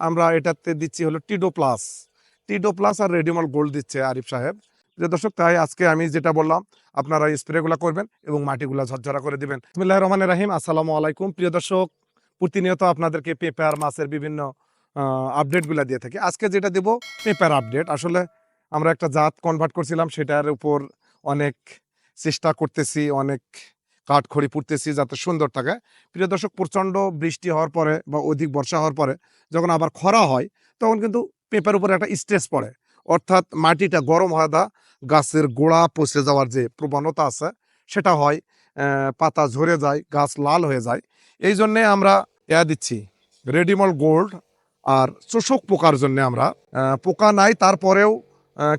আমরা এটাতে দিচ্ছি হলো টিডো প্লাস টিডো প্লাস আর রেডিমল গোল্ড দিচ্ছে আরিফ সাহেব। যে দর্শক, তাই আজকে আমি যেটা বললাম, আপনারা স্প্রেগুলো করবেন এবং মাটিগুলো ঝরঝরা করে দিবেন। বিসমিল্লাহির রহমানির রহিম, আসসালামু আলাইকুম। প্রিয় দর্শক, প্রতিনিয়ত আপনাদেরকে পেপার মাছের বিভিন্ন আপডেটগুলো দিয়ে থাকি। আজকে যেটা দেব, পেপার আপডেট। আসলে আমরা একটা জাত কনভার্ট করছিলাম, সেটার উপর অনেক চেষ্টা করতেছি, অনেক কাঠখড়ি পুড়তেছি যাতে সুন্দর থাকে। প্রিয় দর্শক, প্রচণ্ড বৃষ্টি হওয়ার পরে বা অধিক বর্ষা হওয়ার পরে যখন আবার খরা হয়, তখন কিন্তু পেঁপের উপরে একটা স্ট্রেস পড়ে। অর্থাৎ মাটিটা গরম হয়ে দা গাছের গোড়া পচে যাওয়ার যে প্রবণতা আছে, সেটা হয় পাতা ঝরে যায়, গাছ লাল হয়ে যায়। এই জন্যে আমরা ইয়া দিচ্ছি, রেডিমল গোল্ড আর চোষক পোকার জন্য আমরা পোকা নাই, তারপরেও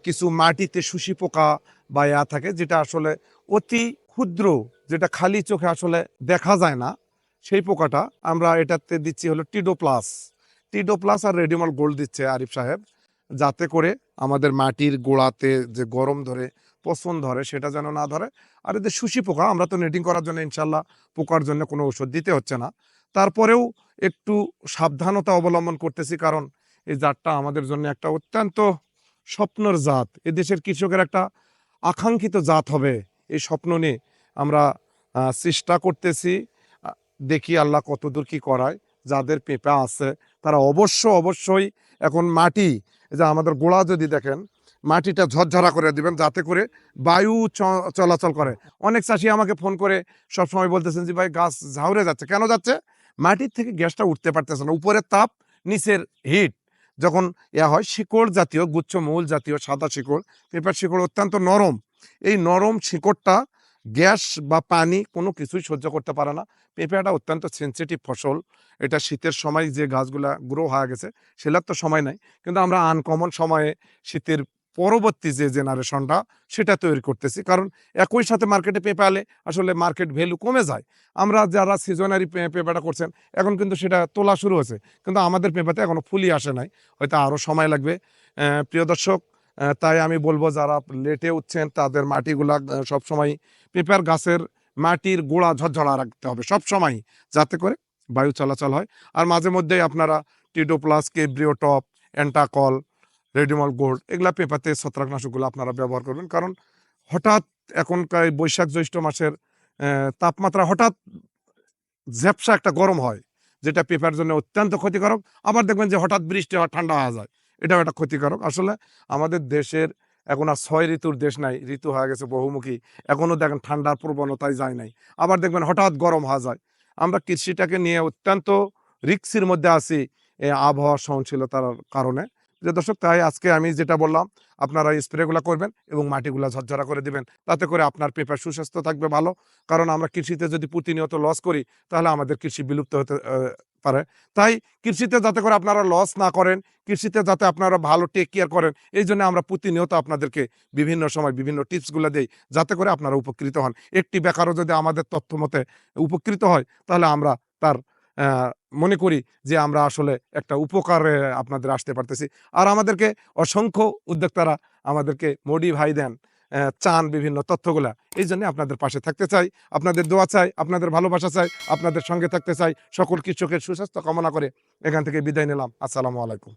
কিছু মাটিতে শুষি পোকা বা ইয়া থাকে, যেটা আসলে অতি ক্ষুদ্র, যেটা খালি চোখে আসলে দেখা যায় না, সেই পোকাটা আমরা এটাতে দিচ্ছি হলো টিডো প্লাস। টিডো প্লাস আর রেডিমল গোল্ড দিচ্ছে আরিফ সাহেব, যাতে করে আমাদের মাটির গোড়াতে যে গরম ধরে পছন ধরে, সেটা যেন না ধরে। আর এদের শুষি পোকা, আমরা তো নেটিং করার জন্য ইনশাল্লাহ পোকার জন্য কোনো ওষুধ দিতে হচ্ছে না। তারপরেও একটু সাবধানতা অবলম্বন করতেছি, কারণ এই জাতটা আমাদের জন্য একটা অত্যন্ত স্বপ্নর জাত। এদেশের কৃষকের একটা আকাঙ্ক্ষিত জাত হবে। এই স্বপ্ন নিয়ে আমরা চেষ্টা করতেছি। দেখি আল্লাহ কতদূর কি করায়, যাদের পেঁপা আছে তারা অবশ্য, অবশ্যই এখন মাটি যে আমাদের গোড়া যদি দেখেন, মাটিটা ঝরঝরা করে দিবেন যাতে করে বায়ু চলাচল করে। অনেক চাষি আমাকে ফোন করে সবসময় বলতেছেন যে, ভাই, গাছ ঝাউরে যাচ্ছে। কেন যাচ্ছে? মাটির থেকে গ্যাসটা উঠতে পারতেছে না। উপরের তাপ, নিচের হিট যখন ইয়া হয়, শিকড় জাতীয়, গুচ্ছ মূল জাতীয় সাদা শিকড়, পেঁপার শিকড় অত্যন্ত নরম। এই নরম শিকড়টা গ্যাস বা পানি কোনো কিছুই সহ্য করতে পারে না। পেঁপেটা অত্যন্ত সেন্সিটিভ ফসল। এটা শীতের সময় যে গাছগুলা গ্রো হয়ে গেছে সেটার তো সময় নাই। কিন্তু আমরা আনকমন সময়ে শীতের পরবর্তী যে জেনারেশনটা সেটা তৈরি করতেছি। কারণ একই সাথে মার্কেটে পেঁপে আলে আসলে মার্কেট ভ্যালু কমে যায়। আমরা যারা সিজনারি পেঁপেটা করছেন, এখন কিন্তু সেটা তোলা শুরু হয়েছে। কিন্তু আমাদের পেঁপাতে এখনও ফুলি আসে নাই। হয়তো আরও সময় লাগবে। প্রিয় দর্শক তাই আমি বলব যারা লেটে উঠছেন, তাদের মাটিগুলা সবসময় পেঁপের গাছের মাটির গোড়া ঝরঝরা রাখতে হবে সব সময় যাতে করে বায়ু চলাচল হয়। আর মাঝে মধ্যেই আপনারা Tido plus Cabrio top Antracol Ridomil gold, এগুলা পেঁপাতে ছত্রাকনাশকগুলো আপনারা ব্যবহার করবেন। কারণ হঠাৎ এখনকার বৈশাখ জ্যৈষ্ঠ মাসের তাপমাত্রা হঠাৎ ঝ্যাপসা একটা গরম হয়, যেটা পেঁপার জন্য অত্যন্ত ক্ষতিকারক। আবার দেখবেন যে হঠাৎ বৃষ্টি হয় ঠান্ডা হয়ে যায়। এটাও একটা ক্ষতিকারক। আসলে আমাদের দেশের এখন আর ছয় ঋতুর দেশ নাই, ঋতু হয়ে গেছে বহুমুখী। এখনও দেখেন ঠান্ডার প্রবণতায় যায় নাই। আবার দেখবেন হঠাৎ গরম হওয়া যায়। আমরা কৃষিটাকে নিয়ে অত্যন্ত রিক্সির মধ্যে আছি আবহাওয়া সহনশীলতার কারণে। যে দর্শক, তাই আজকে আমি যেটা বললাম, আপনারা স্প্রেগুলো করবেন এবং মাটিগুলো ঝরঝরা করে দিবেন। তাতে করে আপনার পেপার সুস্বাস্থ্য থাকবে ভালো। কারণ আমরা কৃষিতে যদি প্রতিনিয়ত লস করি, তাহলে আমাদের কৃষি বিলুপ্ত হতে পারে। তাই কৃষিতে যাতে করে আপনারা লস না করেন, কৃষিতে যাতে আপনারা ভালো টেক কেয়ার করেন, এই জন্য আমরা প্রতিনিয়ত আপনাদেরকে বিভিন্ন সময় বিভিন্ন টিপসগুলো দেই, যাতে করে আপনারা উপকৃত হন। একটি বেকারও যদি আমাদের তথ্য মতে উপকৃত হয়, তাহলে আমরা তার মনে করি যে আমরা আসলে একটা উপকারে আপনাদের আসতে পারতেছি। আর আমাদেরকে অসংখ্য উদ্যোক্তারা আমাদেরকে মোডিফাই দেন চান বিভিন্ন তথ্যগুলা। এই জন্য আপনাদের পাশে থাকতে চাই, আপনাদের দোয়া চাই, আপনাদের ভালোবাসা চাই, আপনাদের সঙ্গে থাকতে চাই। সকল কৃষকের সুস্বাস্থ্য কামনা করে এখান থেকে বিদায় নিলাম। আসসালামু আলাইকুম।